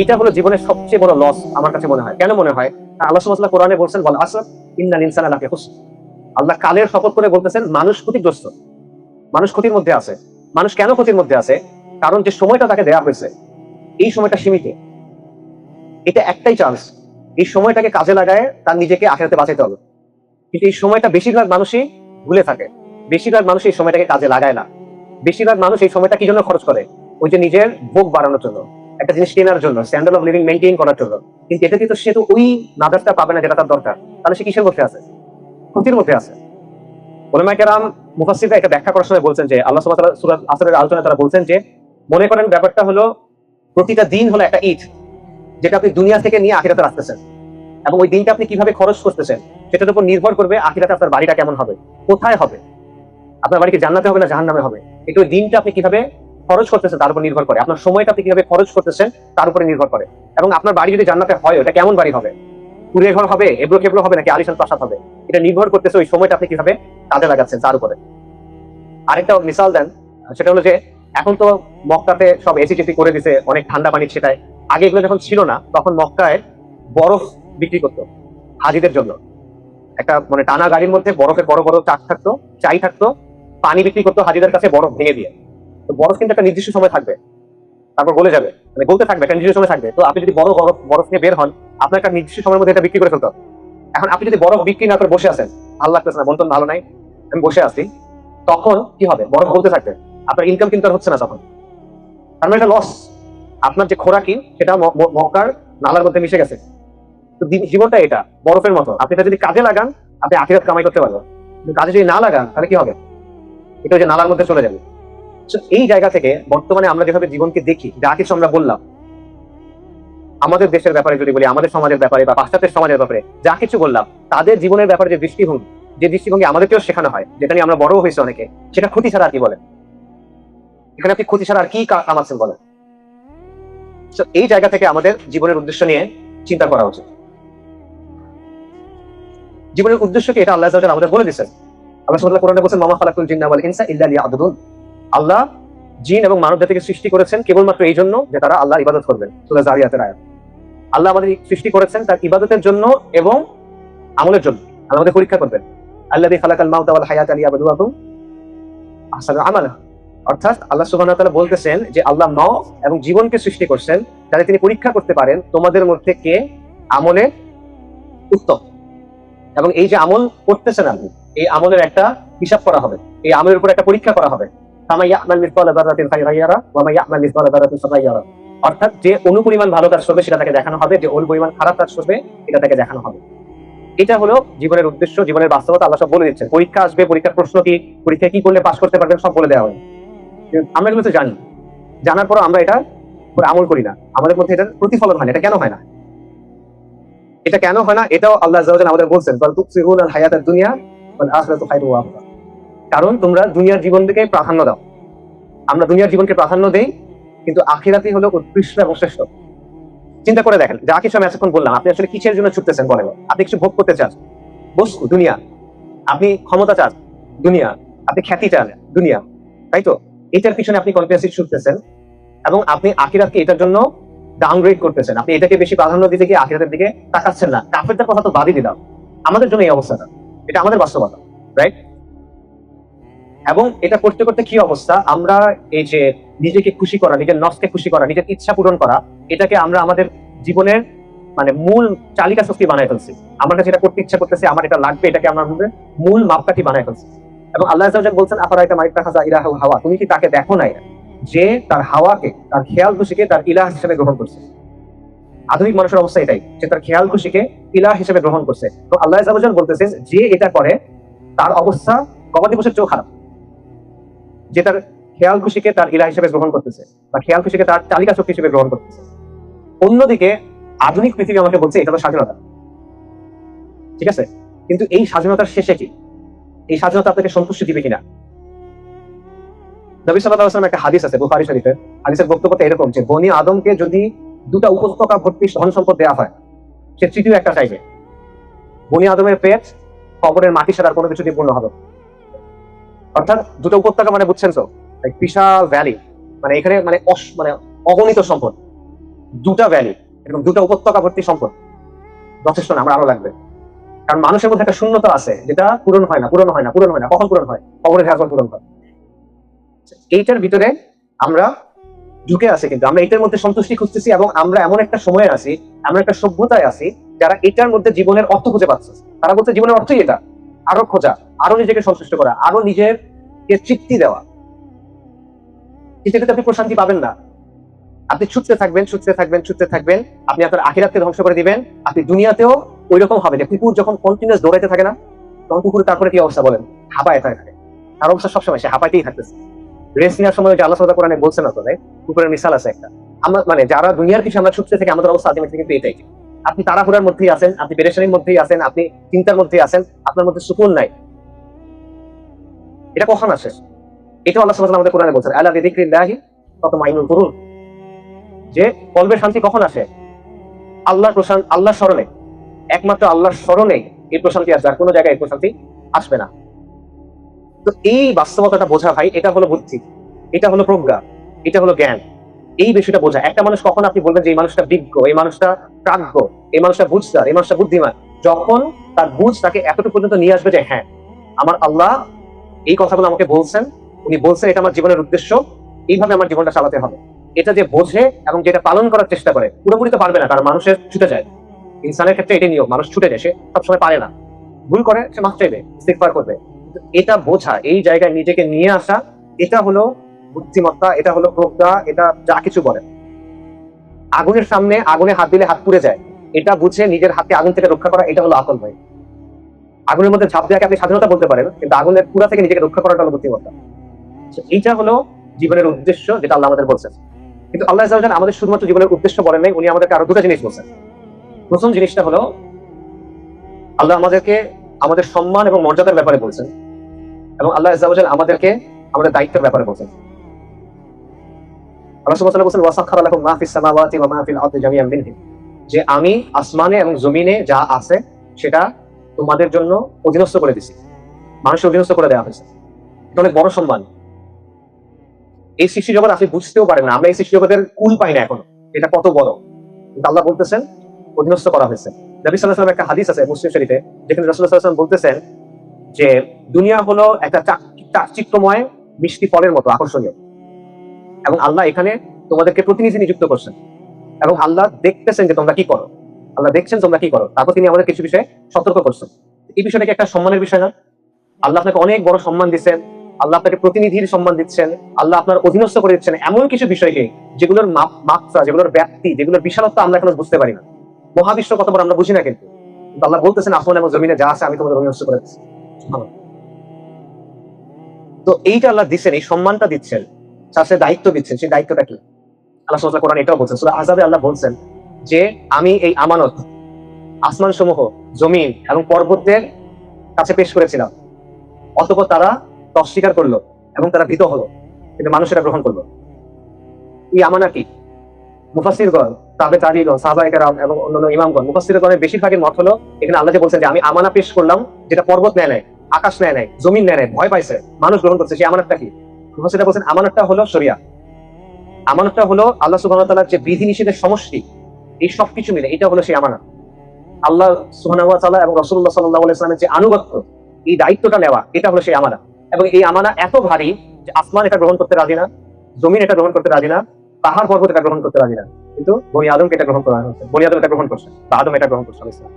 এইটা হলো জীবনের সবচেয়ে বড় লস আমার কাছে মনে হয়। কেন মনে হয়? আল্লাহ সুবহানাহু কোরআনে বলছেন, বল আসর ইন্নাল ইনসানা খুসর। আল্লাহ কালের শপথ করে বলতেছেন, মানুষ ক্ষতিগ্রস্ত। মানুষ ক্ষতির মধ্যে আছে। মানুষ কেন ক্ষতির মধ্যে আছে? কারণ যে সময়টা তাকে দেয়া হয়েছে, এই সময়টা সীমিত। এটা একটাই চান্স এই সময়টাকে কাজে লাগায় তার নিজেকে আখেরাতে বাঁচাতে হবে। কিন্তু এই সময়টা বেশিরভাগ মানুষই ভুলে থাকে। বেশিরভাগ মানুষ এই সময়টাকে কাজে লাগায় না। বেশিরভাগ মানুষ এই সময়টা কি জন্য খরচ করে? ওই যে নিজের ভোগ বাড়ানোর জন্য। একটা জিনিস কেনার জন্য স্ট্যান্ডার্ড অফ লিভিং মেনটেন করার জন্য। কিন্তু এটা কিন্তু সে তো ওই নাদারটা পাবে না যেটা তার দরকার। তাহলে সে কিসের মধ্যে আছে? ক্ষতির মধ্যে আছে। ওলামা মুফাসসিররা এটা ব্যাখ্যা করার সময় বলছেন যে, আল্লাহ ওয়া তাআলা আসরের আলোচনায় তারা বলছেন যে, মনে করেন ব্যাপারটা হলো, প্রতিটা দিন হলো একটা ঈদ, যেটা আপনি দুনিয়া থেকে নিয়ে আখিরাতে রাখতেছেন এবং ওই দিনটা আপনি কীভাবে খরচ করতেছেন, সেটার উপর নির্ভর করবে আখিরাতে আপনার বাড়িটা কেমন হবে, কোথায় হবে। আপনার বাড়িকে জান্নাতে হবে না জাহান্নামে হবে? এটা ওই দিনটা আপনি কীভাবে খরচ করতেছেন তার উপর নির্ভর করে। আপনার সময়টা আপনি কীভাবে খরচ করতেছেন, তার উপরে নির্ভর করে। এবং আপনার বাড়ি যদি জান্নাতে হয়, ওটা কেমন বাড়ি হবে? কুড়ে ঘর হবে, এবড়ো খেবড়ো হবে, নাকি আলিশান প্রাসাদ হবে? এটা নির্ভর করতেছে ওই সময়টা আপনি কীভাবে কাজে লাগাচ্ছেন, তার উপরে। আরেকটা মিসাল দেন, সেটা হলো যে, এখন তো মক্কাতে সব এসি টেসি করে দিছে, অনেক ঠান্ডা পানি সেটাই আগে এগুলো যখন ছিল না, তখন মক্কায় বরফ বিক্রি করতো, হাজিদের জন্য। একটা মানে টানা গাড়ির মধ্যে বরফের বড় বড় চাক থাকতো, চাই থাকতো, পানি বিক্রি করতো হাজিদের কাছে বরফ ভেঙে দিয়ে। তো বরফ কিন্তু একটা নির্দিষ্ট সময় থাকবে। তারপর গলে যাবে। মানে গলতে থাকবে, একটা নির্দিষ্ট সময় থাকবে। তো আপনি যদি বড় বরফ নিয়ে বের হন, আপনার একটা নির্দিষ্ট সময়ের মধ্যে এটা বিক্রি করে ফেলতে হবে। এখন আপনি যদি বরফ বিক্রি না করে বসে আছেন, ভালো লাগতেছে না বন্তন ভালো নাই, আমি বসে আছি, তখন কি হবে? বরফ গলতে থাকবে। আপনার ইনকাম কিন্তু আর হচ্ছে না তখন। তার মানে লস আপনার যে খোরাকি, সেটা মক্কার নালার মধ্যে মিশে গেছে। তো জীবনটা এটা, বরফের মতো। আপনি যদি কাজে লাগান, আপনি আখিরাত কামাই করতে পারবেন। কাজে যদি না লাগান, তাহলে কি হবে? এটা যে নালার মধ্যে চলে যাবে। এই জায়গা থেকে বর্তমানে আমরা যেভাবে জীবনকে দেখি, যা কিছু আমরা বললাম, আমাদের দেশের ব্যাপারে যদি বলি, আমাদের সমাজের ব্যাপারে বা পাশ্চাত্যের সমাজের ব্যাপারে যা কিছু বললাম, তাদের জীবনের ব্যাপারে যে দৃষ্টিভঙ্গি যে দৃষ্টিভঙ্গি আমাদেরকেও শেখানো হয়, যেটা নিয়ে আমরা বড় হয়েছে অনেকে, সেটা ক্ষতি ছাড়া আর কি বলে? এখানে আপনি ক্ষতি ছাড়া আর কি কা- কামাচ্ছেন বলেন? এই জায়গা থেকে আমাদের জীবনের উদ্দেশ্য নিয়ে চিন্তা করা উচিত। জীবনের উদ্দেশ্য কি? এটা আল্লাহ আমাদের বলে দিচ্ছেন আল্লাহ কোরআনে বলেছেন, মামা খালাকুল জিন্না ওয়াল ইনসা ইল্লা লিয়াবুদুন। আল্লাহ জিন এবং মানব জাতিকে সৃষ্টি করেছেন কেবলমাত্র এই জন্য যে তারা আল্লাহর ইবাদত করবেন। সূরা জারিয়াতের আয়াত। আল্লাহ আমাদের সৃষ্টি করেছেন তার ইবাদতের জন্য এবং আমলের জন্য। আল্লাহ আমাদের পরীক্ষা করবেন। আল্লাযী খালাকাল মাউতা ওয়াল হায়াতা লিয়াবলুয়াকুম আহসানু আমালা। অর্থাৎ আল্লাহ সুবহানাহু ওয়া তাআলা বলতেছেন যে আল্লাহ মউত এবং জীবনকে সৃষ্টি করছেন যাতে তিনি পরীক্ষা করতে পারেন তোমাদের মধ্যে কে আমলে উত্তম। এবং এই যে আমল করতেছেন আপনি, এই আমলের একটা হিসাব করা হবে। এই আমলের উপর একটা পরীক্ষা করা হবে। অর্থাৎ যে অনুপরিমাণ ভালো কাজ করবে, সেটা তাকে দেখানো হবে। যে খারাপ কাজ করবে, এটা তাকে দেখানো হবে। এটা হলো জীবনের উদ্দেশ্য, জীবনের বাস্তবতা, আল্লাহ সব বলে পরীক্ষা আসবে, পরীক্ষার প্রশ্ন কি কি করলে পাশ করতে সব বলে দেওয়া আমরা এগুলো তো জানি। জানার পর আমরা এটা আমল করি না। আমাদের মধ্যে এটার প্রতিফলন হয় না। এটা কেন হয় না? এটা কেন হয় না? এটাও আল্লাহ আমাদের বলছেন দুনিয়া আখিরাতু কারণ তোমরা দুনিয়ার জীবনকে প্রাধান্য দাও। আমরা দুনিয়ার জীবনকে প্রাধান্য দেই, কিন্তু আখিরাতি হলো উৎকৃষ্ট এবং শ্রেষ্ঠ। চিন্তা করে দেখেন, যা কিছু আমি এতক্ষণ বললাম, আপনি আসলে কিসের জন্য ছুটতেছেন বলেন? আপনি কিছু ভোগ করতে চান? বস্তু, দুনিয়া। আপনি ক্ষমতা চান, দুনিয়া। আপনি খ্যাতি চান, দুনিয়া। তাই তো? এটার পিছনে আপনি কনফিডেন্সি ছুটতেছেন এবং আপনি আখিরাতকে এটার জন্য ডাউনগ্রেড করতেছেন। আপনি এটাকে বেশি প্রাধান্য দিতে গিয়ে আখিরাতের দিকে তাকাচ্ছেন না। কাফেরদের কথা তো বাদই দিলাম। আমাদের জন্য এই অবস্থাটা। এটা আমাদের বাস্তবতা রাইট এবং এটা করতে করতে কি অবস্থা? আমরা এই যে নিজেকে খুশি করা, নিজের নফসকে খুশি করা, নিজের ইচ্ছা পূরণ করা, এটাকে আমরা আমাদের জীবনের মানে মূল চালিকা শক্তি বানায় ফেলছি। আমার কাছে এটা করতে ইচ্ছা করতেছে, আমার এটা লাগবে, এটাকে আমরা মূল মাপকাঠি বানায় ফেলছি। এবং আল্লাহ বলছেন, আফারা এটা মাইকা ইলাহু হাওয়া? তুমি কি তাকে দেখো নাই? যে তার হাওয়াকে, তার খেয়াল খুশিকে তার ইলাহ হিসেবে গ্রহণ করছে। আধুনিক মানুষের অবস্থা এটাই, যে তার খেয়াল খুশিকে ইলাহ হিসেবে গ্রহণ করছে। তো আল্লাহ বলতেছেন যে এটা করে, তার অবস্থা গবাদি পশুর চেয়েও খারাপ। যে তার খেয়াল খুশিকে তার ইলা হিসেবে গ্রহণ করতেছে বা খেয়াল খুশিকে তার চালিকা শক্তি হিসেবে গ্রহণ করতেছে। অন্যদিকে আধুনিক পৃথিবী আমাকে বলছে, এটা তো স্বাধীনতা। ঠিক আছে? কিন্তু এই স্বাধীনতার শেষে কি? এই স্বাধীনতা আপনাকে সন্তুষ্টি দিবে কিনা? নবী আলাইহি একটা হাদিস আছে, বুখারী শরীফে। হাদিসের বক্তব্যটা এরকম যে, বনি আদমকে যদি দুটা উপত্যকা ভর্তি ধন সম্পদ দেওয়া হয়, সে তৃতীয় একটা চাইবে। বনি আদমের পেট কবরের মাটি ছাড়া কোনো কিছু দিয়ে পূর্ণ হবে। অর্থাৎ দুটো উপত্যকা মানে বুঝছেন তো বিশাল ভ্যালি মানে এখানে মানে অস- মানে অগণিত সম্পদ। দুটা ভ্যালি এরকম দুটা উপত্যকা ভর্তি সম্পদ। যথেষ্ট না, আমার আরও লাগবে। কারণ মানুষের মধ্যে একটা শূন্যতা আছে, যেটা পূরণ হয় না, পূরণ হয় না, পূরণ হয় না, কখন পূরণ হয়? কবরে যখন পূরণ হয় এইটার ভিতরে আমরা ঢুকে আছে কিন্তু, আমরা এটার মধ্যে সন্তুষ্টি খুঁজতেছি এবং আমরা এমন একটা সময়ে আছি, এমন একটা সভ্যতায় আছি, যারা এটার মধ্যে জীবনের অর্থ খুঁজে পাচ্ছে। তারা বলছে জীবনের অর্থই এটা। আরও খোঁজা, আরও নিজেকে সন্তুষ্ট করা, আরও নিজের কে তৃপ্তি দেওয়া। এটাকে আপনি প্রশান্তি পাবেন না। আপনি ছুটতে থাকবেন ছুটতে থাকবেন ছুটতে থাকবেন। আপনি আপনার আখিরাতকে ধ্বংস করে দিবেন। আপনি দুনিয়াতেও ওই রকম হবে যে কুকুর যখন কন্টিনিউস দৌড়াইতে থাকে না, তখন কুকুরের তারপরে কি অবস্থা বলেন? হাঁপায় থাকে। তার অবস্থা সবসময়, সে হাঁপাইতেই থাকতেছে। রেস্ট নেওয়ার সময় আল্লাহ সাদা কোরআনে বলছেন না তো কুকুরের মিসাল আছে একটা। আমরা মানে যারা দুনিয়ার কিছু আমরা ছুটতে থেকে, আমাদের অবস্থা আলটিমেটলি কিন্তু এটাই। আপনি তাড়াহুড়ার মধ্যেই আছেন, আপনি পেরেশানির মধ্যেই আছেন, আপনি চিন্তার মধ্যেই আছেন, আপনার মধ্যে সুকুন নাই। এটা কখন আসে? এটা আল্লাহ কোরআনে বলছেন আল্লাহ দিদিক্রিল্লাহি তত মাইনুল করুন। যে কলবের শান্তি কখন আসে? আল্লাহর প্রশান্ত আল্লাহর স্মরণে। একমাত্র আল্লাহর স্মরণে এই প্রশান্তি আসবে আর কোনো জায়গায় এই প্রশান্তি আসবে না। তো এই বাস্তবতাটা বোঝা ভাই, এটা হলো বুদ্ধি, এটা হলো প্রজ্ঞা, এটা হলো জ্ঞান। এই বিষয়টা বোঝা। একটা মানুষ কখন আপনি বলবেন যে এই মানুষটা বিজ্ঞ, এই মানুষটা প্রাজ্ঞ, এই মানুষটা বুঝদার, এই মানুষটা বুদ্ধিমান? যখন তার বুঝ তাকে এতটুকু পর্যন্ত নিয়ে আসবে যে হ্যাঁ আমার আল্লাহ এই কথাগুলো আমাকে বলছেন, উনি বলছেন এটা আমার জীবনের উদ্দেশ্য, এইভাবে আমার জীবনটা চালাতে হবে। এটা যে বোঝে এবং যেটা পালন করার চেষ্টা করে, পুরোপুরি তো পারবে না, কারণ মানুষের ছুটে যায়। ইনসানের ক্ষেত্রে এটাই নিয়ম, মানুষ ছুটে যায়, সে সবসময় পারে না। ভুল করে, সে মাফ চাইবে, ইস্তেগফার করবে। এটা বোঝা, এই জায়গায় নিজেকে নিয়ে আসা, এটা হলো বুদ্ধিমত্তা, এটা হলো প্রজ্ঞা, এটা যা কিছু বলে। আগুনের সামনে আগুনে হাত দিলে হাত পুড়ে যায়। এটা বুঝে নিজের হাতে আগুন থেকে রক্ষা করা, এটা হলো আকল ভাই। আগুনের মধ্যে ঝাঁপ দেওয়াকে আপনি স্বাধীনতা বলতে পারেন, কিন্তু আগুনের পুরা থেকে নিজেকে রক্ষা করাটা হলো বুদ্ধিমত্তা। এইটা হলো জীবনের উদ্দেশ্য যেটা আল্লাহ আমাদের বলছেন। কিন্তু আল্লাহ আজ্জাল আমাদের শুধুমাত্র জীবনের উদ্দেশ্য বলেন নাই, উনি আমাদেরকে আরও দুটো জিনিস বলছেন। প্রথম জিনিসটা হলো, আল্লাহ আমাদেরকে আমাদের সম্মান এবং মর্যাদার ব্যাপারে বলছেন। এবং আল্লাহ আমাদেরকে আমাদের দায়িত্বের ব্যাপারে বলছেন। যে আমি আসমানে এবং জমিনে যা আছে, সেটা তোমাদের জন্য অধীনস্থ করে দিছি। মানুষের অধীনস্থ করে দেওয়া হয়েছে। এটা অনেক বড় সম্মান। এই সৃষ্টি জগৎ আপনি বুঝতেও পারেন না। আমরা এই সৃষ্টি জগতের কুল পাই না এখনও। এটা কত বড়। কিন্তু আল্লাহ বলতেছেন, অধীনস্থ করা হয়েছে। নবী সাল্লাহ একটা হাদিস আছে মুসলিম শরীফে, যেখানে বলতেছেন যে, দুনিয়া হলো একটা চাক- চাকচিক্যময় মিষ্টি ফলের মতো আকর্ষণীয়। এবং আল্লাহ এখানে তোমাদেরকে প্রতিনিধি নিযুক্ত করছেন। এবং আল্লাহ দেখতেছেন যে তোমরা কি করো। আল্লাহ দেখছেন তোমরা কি করো। তারপর তিনি আমাদের কিছু বিষয়ে সতর্ক করছেন। এই বিষয়টা কি একটা সম্মানের বিষয় না? আল্লাহ আপনাকে অনেক বড় সম্মান দিচ্ছেন। আল্লাহ আপনাকে প্রতিনিধির সম্মান দিচ্ছেন। আল্লাহ আপনার অধীনস্থ করে দিচ্ছেন এমন কিছু বিষয়কে যেগুলোর মাত্রা, যেগুলোর ব্যাপ্তি, যেগুলোর বিশালত্ব আমরা এখন বুঝতে পারি না। মহাবিশ্ব কত বড় আমরা বুঝি না কিন্তু। কিন্তু আল্লাহ বলতেছেন, আসমান এবং জমিনে যা আছে আমি তোমাদের অধীনস্থ করে দিচ্ছি। তো এইটা আল্লাহ দিচ্ছেন, এই সম্মানটা দিচ্ছেন। তার সাথে দায়িত্ব দিচ্ছেন, সেই দায়িত্বটা কি? আল্লাহ সুবহানাহু কোরআন এটাও বলছেন, সূরা আযাবে আল্লাহ বলছেন যে, আমি এই আমানত আসমান সমূহ জমিন এবং পর্বতের কাছে পেশ করেছিলাম। অতঃপর তারা অস্বীকার করল এবং তারা ভীত হলো, কিন্তু মানুষ এটা গ্রহণ করল। এই আমানা কি? মুফাসিরগণ তাবে তারিগণ সাহবাইকারাম এবং অন্যান্য ইমামগণ মুফাসিরগণের বেশিরভাগের মত হলো, এখানে আল্লাহ বলছেন যে, আমি আমানা পেশ করলাম, যেটা পর্বত নেয় নেয় আকাশ নেয় নেয় জমিন নেয় নেয় ভয় পাইছে, মানুষ গ্রহণ করছে, সেই আমানতটা কি? মুফাসিরা বলছেন, আমানতটা হলো আমানতটা হলো আল্লাহ যে বিধি নিষেধের সমষ্টি, এই সবকিছু মিলে এটা হলো সেই আমানত। আল্লাহ তাআলা এবং রাসূলুল্লাহ সাল্লাল্লাহু আলাইহি ওয়াসাল্লামের যে আনুগত্য, এই দায়িত্বটা নেওয়া, এটা হলো সেই আমানা এবং এই আমানা এত ভারী যে আসমান এটা গ্রহণ করতে রাজি না, জমিন এটা গ্রহণ করতে রাজি না, পাহাড় পর্বত এটা গ্রহণ করতে রাজি না। কিন্তু বনি আদমকে এটা গ্রহণ করা হয়েছে, বনি আদম এটা গ্রহণ করছে, বা আদম এটা গ্রহণ করছে, আলাইহিস সালাম।